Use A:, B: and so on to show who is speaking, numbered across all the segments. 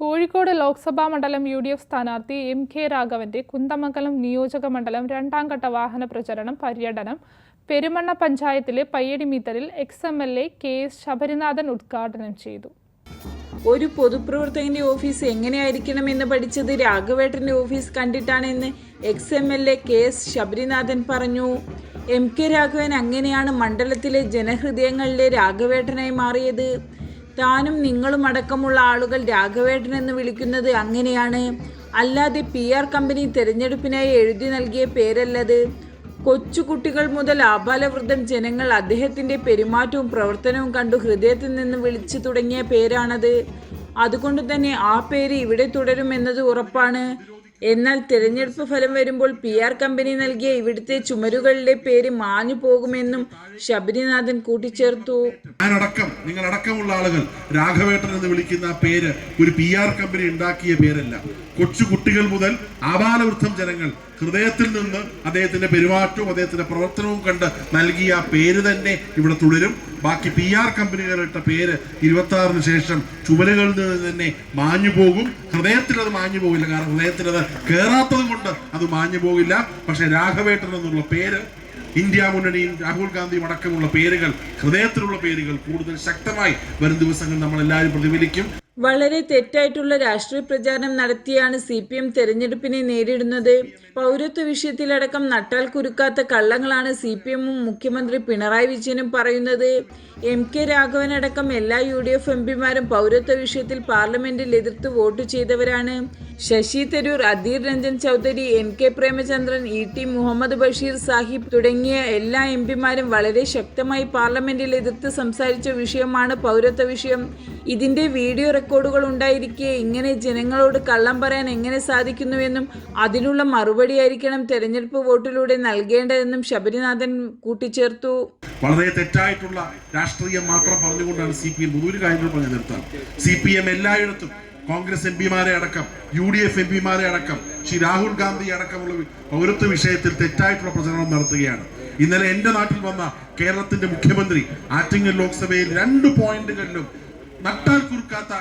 A: കോഴിക്കോട് ലോക്സഭാ മണ്ഡലം U D F സ്ഥാനാർത്ഥി M K രാഘവന്റെ കുന്തമംഗലം നിയോജക മണ്ഡലം രണ്ടാം ഘട്ട വാഹന പ്രചരണം പര്യടനം. പെരുമണ്ണ പഞ്ചായത്തിലെ പയ്യടി മീറ്ററിൽ ex M L A K S Sabarinathan ഉദ്ഘാടനം ചെയ്തു.
B: ഒരു പൊതുപ്രവർത്തകന്റെ ഓഫീസ് എങ്ങനെയായിരിക്കണം എന്ന് പഠിച്ചത് രാഘവേട്ടന്റെ office കണ്ടിട്ടാണെന്ന് ex M L A K S Sabarinathan പറഞ്ഞു. എം കെ രാഘവൻ അങ്ങനെയാണ് മണ്ഡലത്തിലെ ജനഹൃദയങ്ങളിലെ രാഘവേട്ടനായി മാറിയത്. താനും നിങ്ങളും അടക്കമുള്ള ആളുകൾ രാഘവേട്ടൻ എന്ന് വിളിക്കുന്നത് അങ്ങനെയാണ്. അല്ലാതെ പി ആർ കമ്പനി തെരഞ്ഞെടുപ്പിനായി എഴുതി നൽകിയ പേരല്ലത്. കൊച്ചുകുട്ടികൾ മുതൽ ആബാലവൃദ്ധം ജനങ്ങൾ അദ്ദേഹത്തിന്റെ പെരുമാറ്റവും പ്രവർത്തനവും കണ്ടു ഹൃദയത്തിൽ നിന്ന് വിളിച്ചു തുടങ്ങിയ പേരാണത്. അതുകൊണ്ട് തന്നെ ആ പേര് ഇവിടെ തുടരുമെന്നത് ഉറപ്പാണ്. എന്നാൽ തിരഞ്ഞെടുപ്പ് ഫലം വരുമ്പോൾ പി ആർ കമ്പനി നൽകിയ ഇവിടുത്തെ ചുമരുകളുടെ പേര് മാഞ്ഞു പോകുമെന്നും ശബരിനാഥൻ കൂട്ടിച്ചേർത്തു.
C: ഞാനടക്കം നിങ്ങളടക്കമുള്ള ആളുകൾ രാഘവേട്ടൻ എന്ന് വിളിക്കുന്ന പേര് ഒരു പി ആർ കമ്പനി ഉണ്ടാക്കിയ പേരല്ല. കൊച്ചു കുട്ടികൾ മുതൽ ആബാലവൃദ്ധം ജനങ്ങൾ ഹൃദയത്തിൽ നിന്ന് അദ്ദേഹത്തിന്റെ പെരുമാറ്റവും അദ്ദേഹത്തിന്റെ പ്രവർത്തനവും കണ്ട് നൽകിയ പേര് തന്നെ ഇവിടെ തുടരും. ബാക്കി പി ആർ കമ്പനികളിട്ട പേര് ഇരുപത്തി ആറിന് ശേഷം ചുമലുകളിൽ നിന്ന് തന്നെ മാഞ്ഞു പോകും. ഹൃദയത്തിൽ അത് മാഞ്ഞു പോകില്ല കാരണം ഹൃദയത്തിൽ അത് കയറാത്തത് കൊണ്ട് അത് മാഞ്ഞു പോകില്ല പക്ഷെ രാഘവേട്ടൻ എന്നുള്ള പേര് ഇന്ത്യ മുന്നണിയും രാഹുൽ ഗാന്ധിയും അടക്കമുള്ള പേരുകൾ ഹൃദയത്തിലുള്ള പേരുകൾ കൂടുതൽ ശക്തമായി വരും ദിവസങ്ങൾ നമ്മൾ എല്ലാവരും പ്രതിഫലിക്കും.
B: വളരെ തെറ്റായിട്ടുള്ള രാഷ്ട്രീയ പ്രചാരണം നടത്തിയാണ് സി പി എം തെരഞ്ഞെടുപ്പിനെ നേരിടുന്നത്. പൗരത്വ വിഷയത്തിലടക്കം നട്ടാൽ കുരുക്കാത്ത കള്ളങ്ങളാണ് സി പി എമ്മും മുഖ്യമന്ത്രി പിണറായി വിജയനും പറയുന്നത്. എം കെ രാഘവനടക്കം എല്ലാ യു ഡി എഫ് എം പിമാരും പൗരത്വ വിഷയത്തിൽ പാർലമെന്റിൽ എതിർത്ത് വോട്ട് ചെയ്തവരാണ്. Shashi Tharoor Adhir Ranjan Chowdhury N K Premachandran E T Muhammad Basheer Sahib തുടങ്ങിയ എല്ലാ എം പിമാരും വളരെ ശക്തമായി പാർലമെന്റിൽ എതിർത്ത് സംസാരിച്ച വിഷയമാണ് പൗരത്വ വിഷയം. ഇതിന്റെ വീഡിയോ റെക്കോർഡുകൾ ഉണ്ടായിരിക്കെ ഇങ്ങനെ ജനങ്ങളോട് കള്ളം പറയാൻ എങ്ങനെ സാധിക്കുന്നുവെന്നും അതിനുള്ള മറുപടിയായിരിക്കണം തെരഞ്ഞെടുപ്പ് വോട്ടിലൂടെ നൽകേണ്ടതെന്നും ശബരിനാഥൻ കൂട്ടിച്ചേർത്തു.
C: വളരെ തെറ്റായിട്ടുള്ള രാഷ്ട്രീയം മാത്രം പറഞ്ഞുകൊണ്ടാണ് സി പി എം ഒരു കാര്യങ്ങൾ പറഞ്ഞു നിർത്താം സി പി എം എല്ലായിടത്തും കോൺഗ്രസ് എം പിമാരെ അടക്കം യു ഡി എഫ് എം പിമാരെ അടക്കം ശ്രീ രാഹുൽ ഗാന്ധി അടക്കമുള്ള പൗരത്വ വിഷയത്തിൽ തെറ്റായിട്ടുള്ള പ്രചരണം നടത്തുകയാണ്. ഇന്നലെ എന്റെ നാട്ടിൽ വന്ന കേരളത്തിന്റെ മുഖ്യമന്ത്രി ആറ്റിങ്ങൽ ലോക്സഭയിൽ രണ്ട് പോയിന്റുകളിലും നട്ടാൽ കുറുക്കാത്ത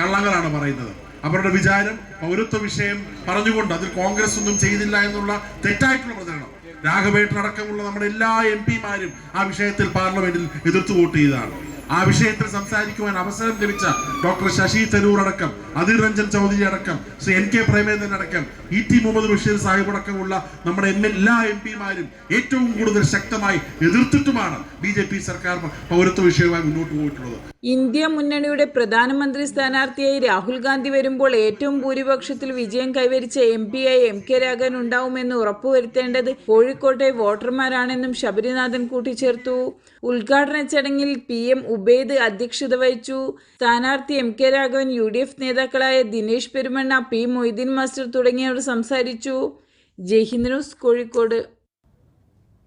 C: കള്ളങ്ങളാണ് പറയുന്നത്. അവരുടെ വിചാരം പൗരത്വ വിഷയം പറഞ്ഞുകൊണ്ട് അതിൽ കോൺഗ്രസ് ഒന്നും ചെയ്തില്ല എന്നുള്ള തെറ്റായിട്ടുള്ള പ്രചരണം. രാഘവേട്ടൻ അടക്കമുള്ള നമ്മുടെ എല്ലാ എം പിമാരും ആ വിഷയത്തിൽ പാർലമെന്റിൽ എതിർത്ത് വോട്ട് ചെയ്തതാണ്. ആ വിഷയത്തിൽ സംസാരിക്കുവാൻ അവസരം ലഭിച്ച ഡോക്ടർ ശശി തരൂർ അടക്കം അധീർ രഞ്ജൻ ചൗധരി അടക്കം ശ്രീ എൻ കെ പ്രേമേന്ദ്രൻ അടക്കം ഇ ടി മുഹമ്മദ് ബഷീർ സാഹിബ് അടക്കമുള്ള നമ്മുടെ എല്ലാ എം പിമാരും ഏറ്റവും കൂടുതൽ ശക്തമായി എതിർത്തിട്ടുമാണ് ബി ജെ പി സർക്കാർ പൗരത്വ വിഷയവുമായി മുന്നോട്ട് പോയിട്ടുള്ളത്.
B: ഇന്ത്യ മുന്നണിയുടെ പ്രധാനമന്ത്രി സ്ഥാനാർത്ഥിയായി രാഹുൽ ഗാന്ധി വരുമ്പോൾ ഏറ്റവും ഭൂരിപക്ഷത്തിൽ വിജയം കൈവരിച്ച എം പിയായി എം കെ രാഘവൻ ഉണ്ടാവുമെന്ന് ഉറപ്പുവരുത്തേണ്ടത് കോഴിക്കോട്ടെ വോട്ടർമാരാണെന്നും ശബരിനാഥൻ കൂട്ടിച്ചേർത്തു. ഉദ്ഘാടന ചടങ്ങിൽ പി എം ഉബൈദ് അധ്യക്ഷത വഹിച്ചു. സ്ഥാനാർത്ഥി M K Raghavan U D F നേതാക്കളായ ദിനേശ് പെരുമണ്ണ പി മൊയ്തീൻ മാസ്റ്റർ തുടങ്ങിയവർ സംസാരിച്ചു. ജയ്ഹിന്ദ് ന്യൂസ് കോഴിക്കോട്.